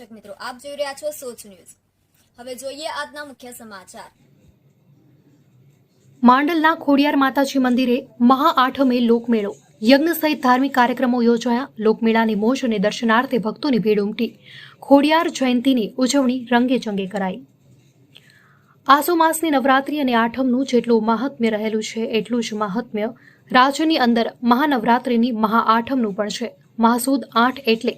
દર્શક મિત્રો, આપ જોઈ રહ્યા છો સોચ ન્યૂઝ. હવે જોઈએ આજના મુખ્ય સમાચાર. માંડલના ખોડિયાર માતાજી મંદિરે મહાઆઠમે લોકમેળો. યજ્ઞ સહિત ધાર્મિક કાર્યક્રમો યોજાયા. લોકમેળાની મોજ અને દર્શનાર્થે ભક્તોની ભીડ ઉમટી. ખોડિયાર જયંતીની ઉજવણી રંગે ચંગે કરાઈ. આસો માસની નવરાત્રી અને આઠમનું જેટલું મહાત્મ્ય રહેલું છે, એટલું જ મહાત્મ્ય રાજ્યની અંદર મહાનવરાત્રિની મહાઆઠમનું પણ છે. મહાસુદ આઠ એટલે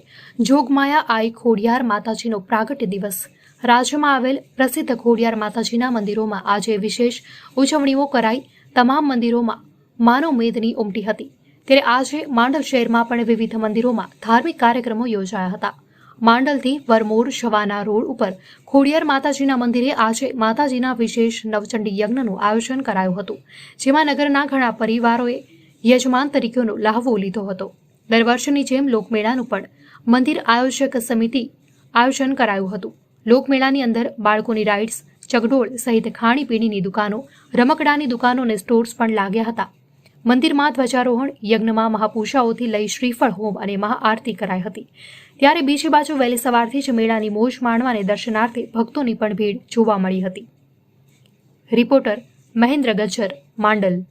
જોગમાયા આઈ ખોડિયાર માતાજીનો પ્રાગટ્ય દિવસ. રાજ્યમાં આવેલ પ્રસિદ્ધ ખોડિયાર માતાજીના મંદિરોમાં આજે વિશેષ ઉજવણીઓ કરાઈ. તમામ મંદિરોમાં માનવ મેદની ઉમટી હતી. ત્યારે આજે માંડલ શહેરમાં પણ વિવિધ મંદિરોમાં ધાર્મિક કાર્યક્રમો યોજાયા હતા. માંડલથી વરમોર શવાના રોડ ઉપર ખોડિયાર માતાજીના મંદિરે આજે માતાજીના વિશેષ નવચંડી યજ્ઞનું આયોજન કરાયું હતું, જેમાં નગરના ઘણા પરિવારોએ યજમાન તરીકેનો લાહવો લીધો હતો. દર વર્ષની જેમ લોકમેળાનું પણ મંદિર આયોજક સમિતિ આયોજન કરાયું હતું. લોકમેળાની અંદર બાળકોની રાઇડ્સ ચગડોળ સહિત ખાણીપીણીની દુકાનો, રમકડાની દુકાનો અને સ્ટોર્સ પણ લાગ્યા હતા. મંદિરમાં ધ્વજારોહણ, યજ્ઞમાં મહાપૂજાઓથી લઈ શ્રીફળ, હોમ અને મહાઆરતી કરાઈ હતી. ત્યારે બીજી બાજુ વહેલી સવારથી જ મેળાની મોજ માણવા અને દર્શનાર્થે ભક્તોની પણ ભીડ જોવા મળી હતી. રિપોર્ટર મહેન્દ્ર ગજ્જર, માંડલ.